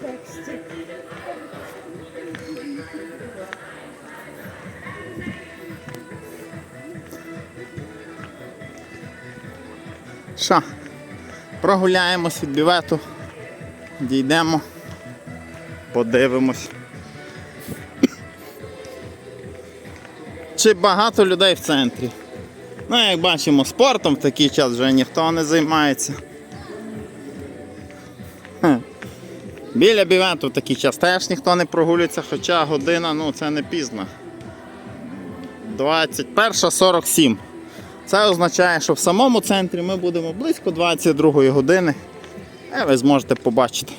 тексті. Що? Прогуляємось від бювету. Дійдемо. Подивимось. Чи багато людей в центрі? Ну, як бачимо, спортом в такий час вже ніхто не займається. Біля бівенту в такий час теж ніхто не прогулюється, хоча година, ну це не пізно. 21.47. Це означає, що в самому центрі ми будемо близько 22 години. І ви зможете побачити,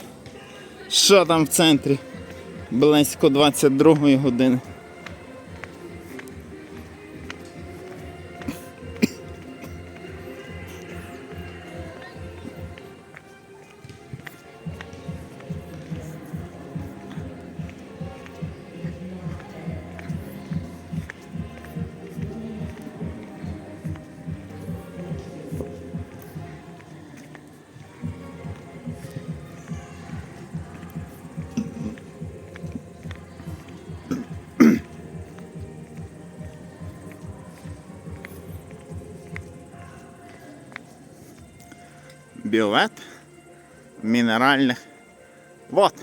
що там в центрі близько 22 години. Бювет мінеральних вод.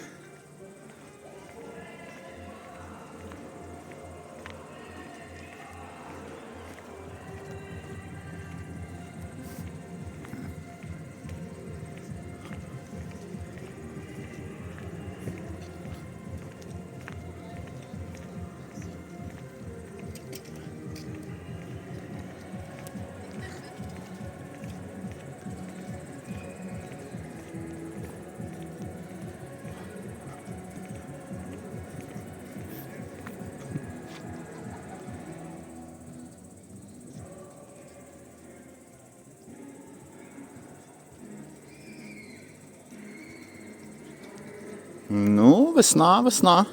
Ну, весна, весна.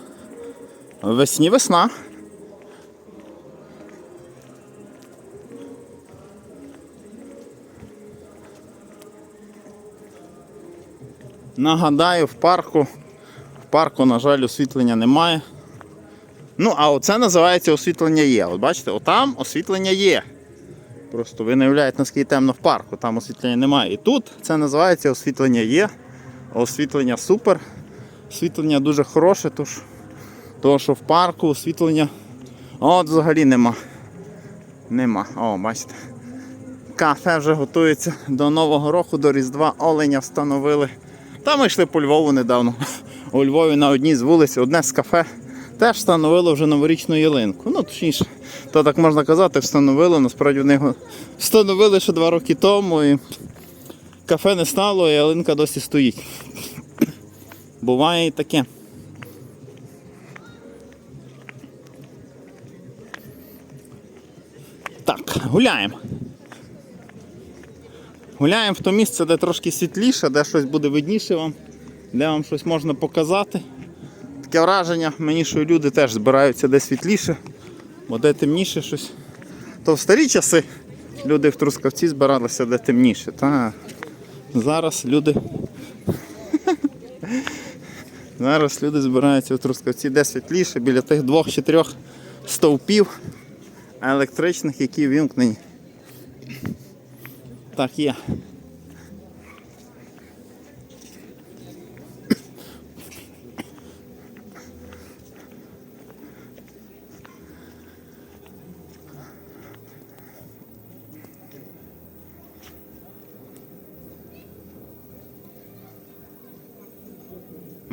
Весні весна. Нагадаю, в парку. В парку, на жаль, освітлення немає. Ну, а оце називається освітлення є. От бачите, отам освітлення є. Просто ви не уявляєте, наскільки темно в парку, там освітлення немає. І тут це називається освітлення є. Освітлення супер. Освітлення дуже хороше, тож, того, що в парку освітлення от взагалі нема. Нема. О, бачите. Кафе вже готується до Нового року, до Різдва оленя встановили. Та ми йшли по Львову недавно. У Львові на одній з вулиць, одне з кафе теж встановило вже новорічну ялинку. Ну, точніше, то так можна казати, встановило. Насправді в них встановили ще два роки тому і кафе не стало, і ялинка досі стоїть. Буває і таке. Так, гуляємо. Гуляємо в то місце, де трошки світліше, де щось буде видніше вам, де вам щось можна показати. Таке враження, мені, що люди теж збираються де світліше, бо де темніше щось. То в старі часи люди в Трускавці збиралися де темніше. Та зараз люди Зараз люди збираються у Трускавці 10 ліше біля тих двох чи трьох стовпів електричних, які вімкнені. Так є.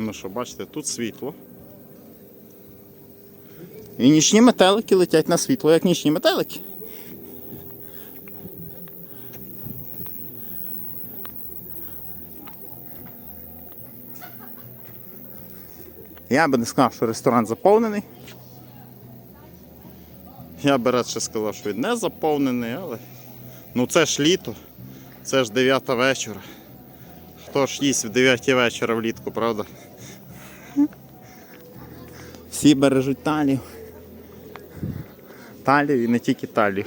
Ну що, бачите, тут світло. І нічні метелики летять на світло, як нічні метелики. Я би не сказав, що ресторан заповнений. Я би радше сказав, що він не заповнений, але ну це ж літо, це ж 9 вечора. Хто ж їсть в 9 вечора влітку, правда? Всі бережуть талію. Талію і не тільки талію.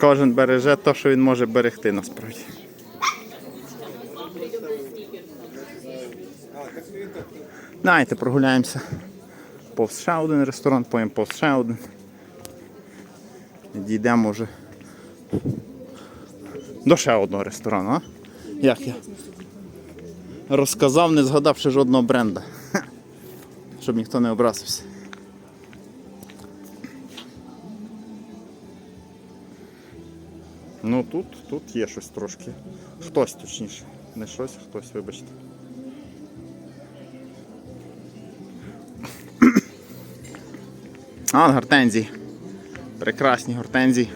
Кожен береже те, що він може берегти насправді. Давайте прогуляємося. Повз ще один ресторан, потім повз ще один. Дійдемо вже до ще одного ресторану, а? Як я? Розказав, не згадавши жодного бренда. Щоб ніхто не образився. Ну тут, тут є щось трошки. Хтось точніше. Не щось, а хтось, вибачте. А, гортензії. Прекрасні гортензії.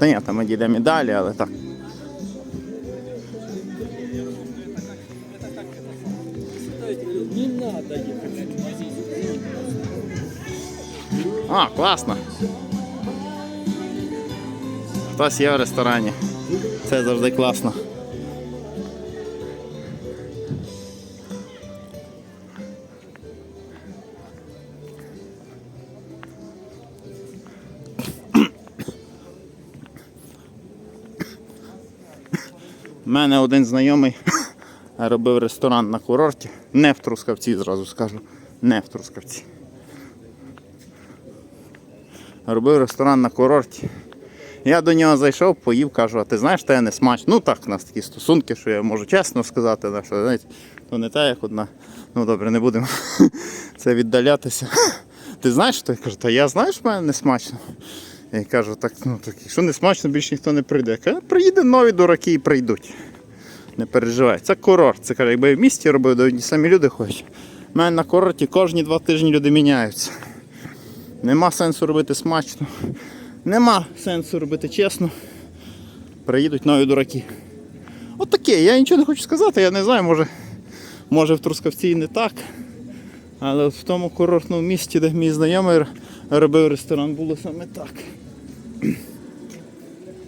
Та ні, там ми дійдемо і далі, але так. А, класно. Хтось є в ресторані. Це завжди класно. У мене один знайомий робив ресторан на курорті. Не в Трускавці, зразу скажу. Не в Трускавці. робив ресторан на курорті. Я до нього зайшов, поїв, кажу, а ти знаєш, те не смачно. Ну так, у нас такі стосунки, що я можу чесно сказати, що знаєте, то не те, як одна. Ну добре, не будемо це віддалятися. Ти знаєш, що я кажу, та я знаю, що в мене не смачно. Я кажу, так, ну так, якщо не смачно, більше ніхто не прийде. Я кажу, приїде нові дураки і прийдуть. Не переживай. Це курорт. Це каже, якби я в місті робив, то одні самі люди ходять. У мене на курорті кожні два тижні люди міняються. Нема сенсу робити смачно. Нема сенсу робити чесно. Приїдуть нові дураки. От таке, я нічого не хочу сказати, я не знаю, може, може в Трускавці і не так. Але в тому курортному місті, де мій знайомий робив ресторан, було саме так.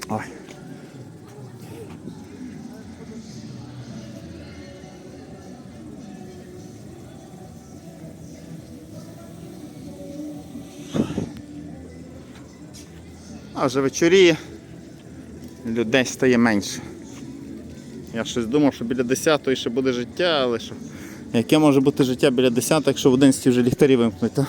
Ой. А вже вечоріє, людей стає менше. Я щось думав, що біля 10 ще буде життя, але що. Яке може бути життя біля 10, якщо в 11 вже ліхтарі вимкнуть, так?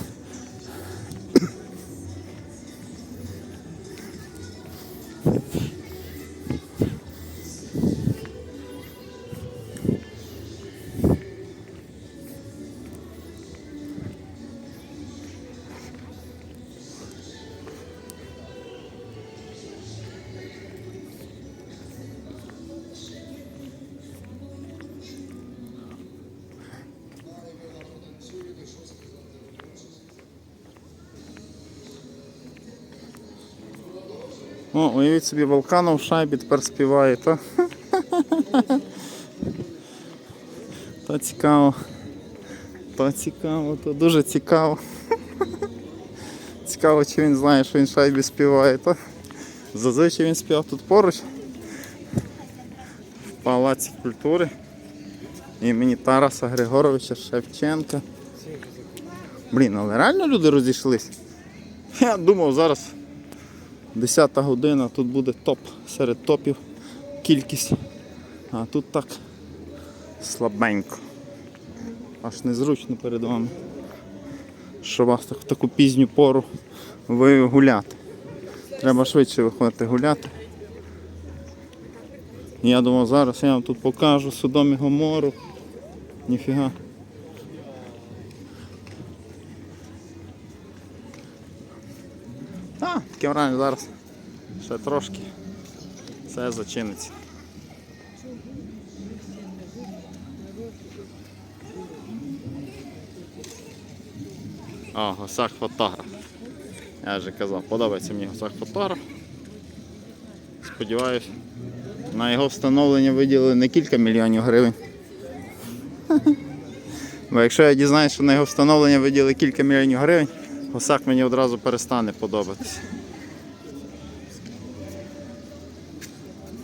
О, уявіть собі, Волканов в шайбі тепер співає, то. То цікаво. То цікаво, то дуже цікаво. Цікаво, чи він знає, що він в шайбі співає, то. Зазвичай він співав тут поруч. В Палаці культури імені Тараса Григоровича Шевченка. Блін, але реально люди розійшлись. Я думав зараз Десята година, тут буде топ серед топів кількість. А тут так слабенько. Аж незручно перед вами. Що вас так в таку пізню пору ви гуляти. Треба швидше виходити гуляти. Я думав, зараз я вам тут покажу Содом і Гомору. Ніфіга. А, таке зараз ще трошки. Все зачиниться. О, гусак фотограф. Я вже казав, подобається мені гусак фотограф. Сподіваюсь, на його встановлення виділили не кілька мільйонів гривень. Бо якщо я дізнаюся, що на його встановлення виділили кілька мільйонів гривень, гусак мені одразу перестане подобатися.